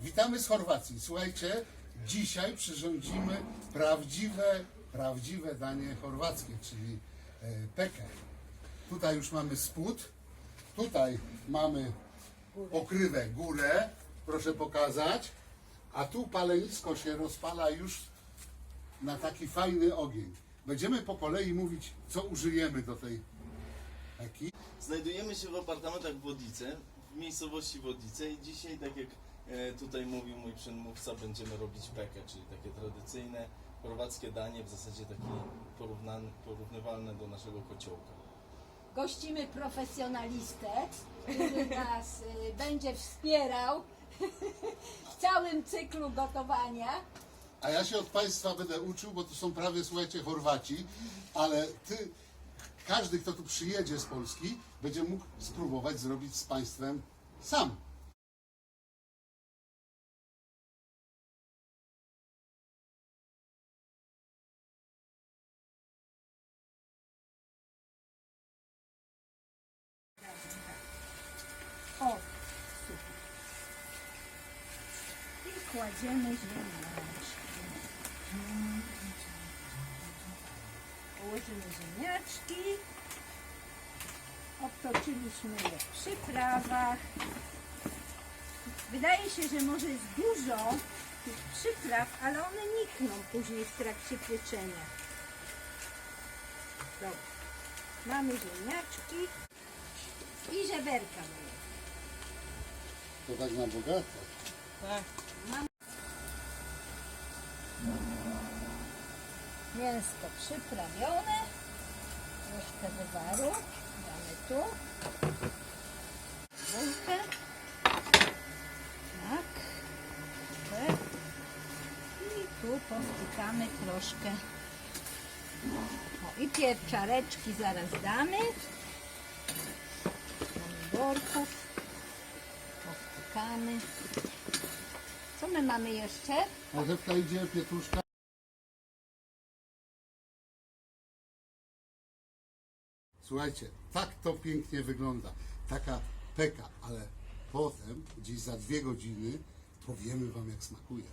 Witamy z Chorwacji. Słuchajcie, dzisiaj przyrządzimy prawdziwe, prawdziwe danie chorwackie, czyli e, pekę. Tutaj już mamy spód, tutaj mamy pokrywę górę, proszę pokazać, a tu palenisko się rozpala już na taki fajny ogień. Będziemy po kolei mówić, co użyjemy do tej peki. Znajdujemy się w apartamentach w Wodlice, w miejscowości Wodlice i dzisiaj, tak jak tutaj mówił mój przedmówca, będziemy robić pekę, czyli takie tradycyjne chorwackie danie, w zasadzie takie porównywalne do naszego kociołka. Gościmy profesjonalistę, który nas y, będzie wspierał w całym cyklu gotowania. A ja się od Państwa będę uczył, bo to są prawie, słuchajcie, Chorwaci, ale Ty, każdy, kto tu przyjedzie z Polski, będzie mógł spróbować zrobić z Państwem sam. Kładziemy ziemniaczki. Położymy ziemniaczki. Obtoczyliśmy je w przyprawach. Wydaje się, że może jest dużo tych przypraw, ale one nikną później w trakcie pieczenia. Dobra. Mamy ziemniaczki i żeberka moje. To tak na bogato. Mięsko przyprawione. Troszkę wywaru. Damy tu. Bułkę. Tak. Tak. I tu powtykamy troszkę. O, I pieczareczki zaraz damy. Pomidorków. Powtykamy. Co my mamy jeszcze? Idzie, pietruszka. Słuchajcie, tak to pięknie wygląda. Taka peka, ale potem, gdzieś za dwie godziny, powiemy Wam, jak smakuje.